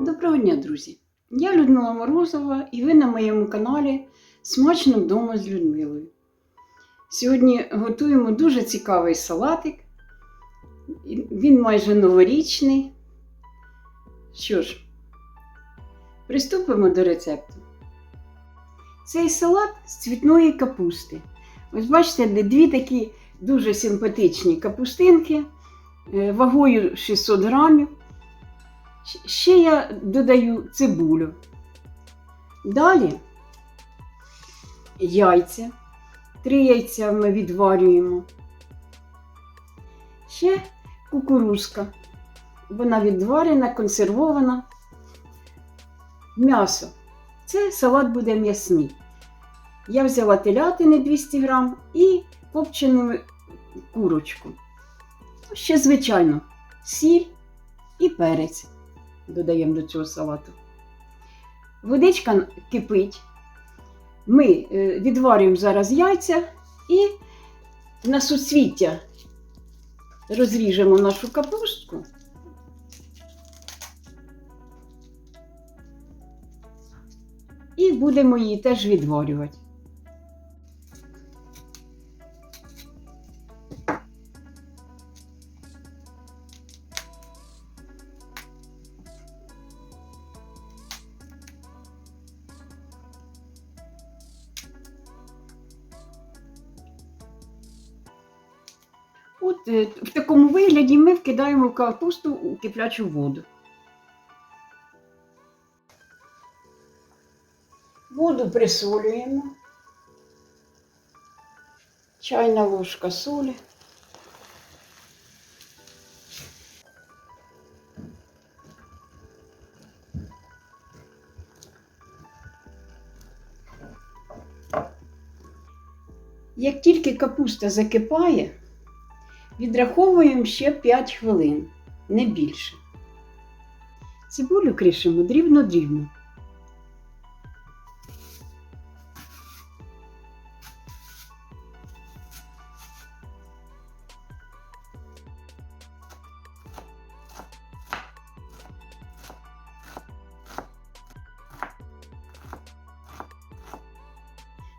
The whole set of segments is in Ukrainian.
Доброго дня, друзі! Я Людмила Морозова і ви на моєму каналі Смачно вдома з Людмилою. Сьогодні готуємо дуже цікавий салатик. Він майже новорічний. Що ж, приступимо до рецепту. Цей салат з цвітної капусти. Ось бачите, де дві такі дуже симпатичні капустинки е, вагою 600 грамів. Ще я додаю цибулю. Далі яйця. Три яйця ми відварюємо. Ще кукурузка. Вона відварена, консервована. М'ясо. Це салат буде м'ясний. Я взяла телятини 200 грам і копчену курочку. Ще, звичайно, сіль і перець додаємо до цього салату. Водичка кипить. Ми е, відварюємо зараз яйця і на суцвіття розріжемо нашу капустку. І будемо її теж відварювати. Е, в такому вигляді ми вкидаємо капусту у киплячу воду. Воду присолюємо. Чайна ложка солі. Як тільки капуста закипає, Відраховуємо ще 5 хвилин, не більше. Цибулю кришимо дрібно-дрібно.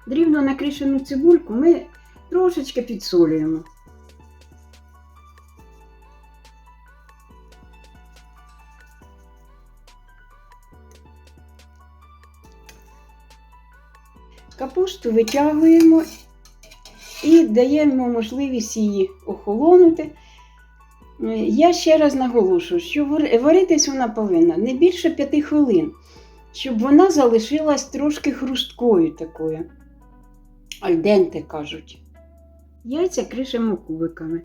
Дрібно накришену цибульку ми трошечки підсолюємо. Капусту витягуємо і даємо можливість її охолонути. Е, Я ще раз наголошую, що варитись вона повинна не більше 5 хвилин, щоб вона залишилась трошки хрусткою такою. Альденте кажуть. Яйця кришимо кубиками.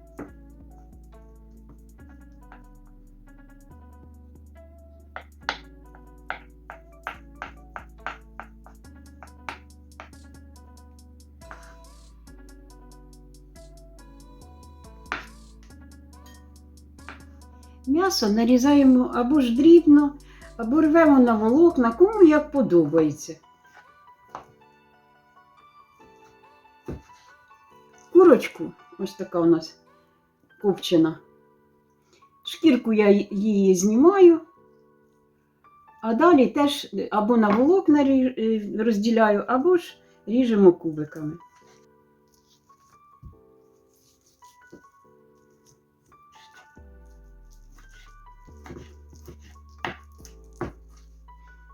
М'ясо нарізаємо або ж дрібно, або рвемо на волокна, кому як подобається. Курочку, ось така у нас копчена. Шкірку я її знімаю, а далі теж або на волокна е, розділяю, або ж ріжемо кубиками.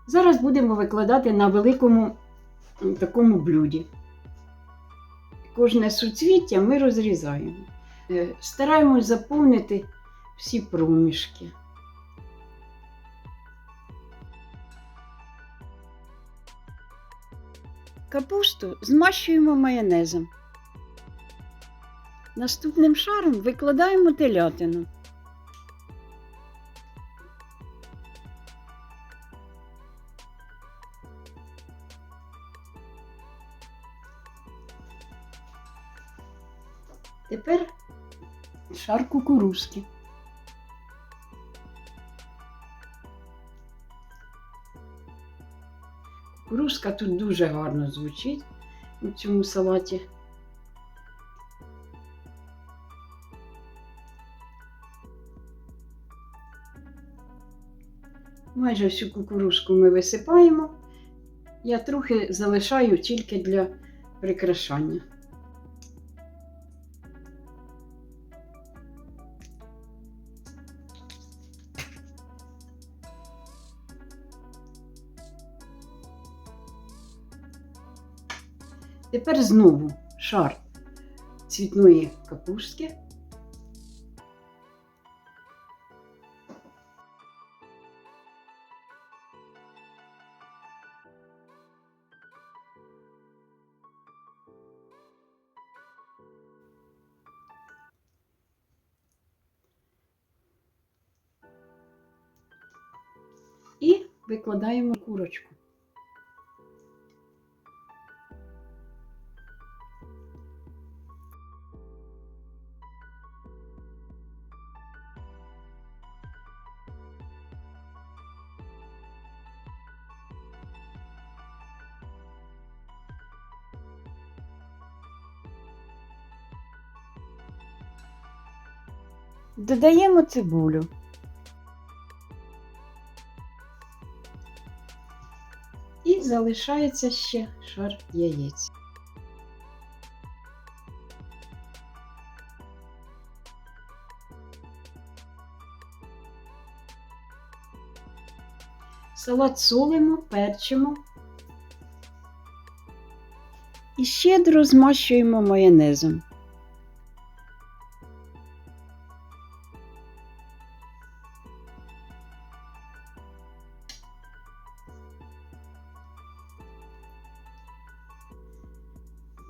Зараз будемо викладати на великому такому блюді. Кожне суцвіття ми розрізаємо. Е, Стараємось заповнити всі проміжки. Капусту змащуємо майонезом. Наступним шаром викладаємо телятину. Тепер шар кукурузки. Кукурузка тут дуже гарно звучить у цьому салаті. Майже всю кукурузку ми висипаємо. Я трохи залишаю тільки для прикрашання. Тепер знову шар цвітної капустки. І викладаємо курочку. Додаємо цибулю. І залишається ще шар яєць. Салат солимо, перчимо. І щедро змащуємо майонезом.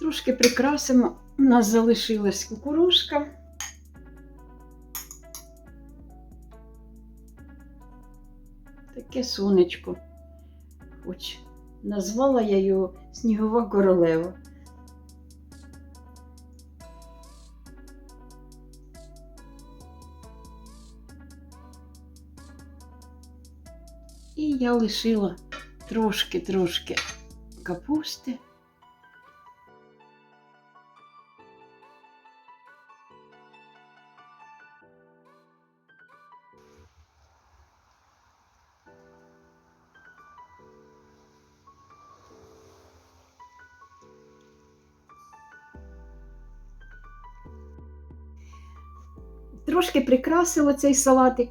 Трошки прикрасимо. У нас залишилась кукурузка. Таке сонечко. Хоч назвала я його Снігова королева. І я лишила трошки-трошки капусти. Трошки прикрасила цей салатик.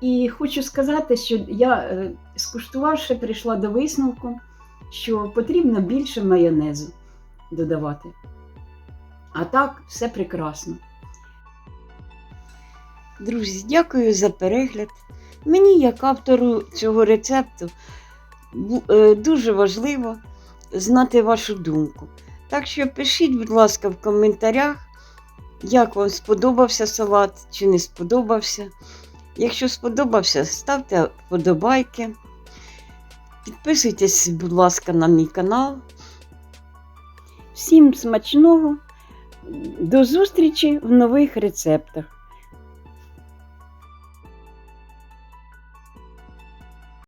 І хочу сказати, що я, е, скуштувавши, прийшла до висновку, що потрібно більше майонезу додавати. А так, все прекрасно. Друзі, дякую за перегляд. Мені, як автору цього рецепту, е, дуже важливо знати вашу думку. Так що пишіть, будь ласка, в коментарях, як вам сподобався салат чи не сподобався. Якщо сподобався, ставте вподобайки. Підписуйтесь, будь ласка, на мій канал. Всім смачного! До зустрічі в нових рецептах!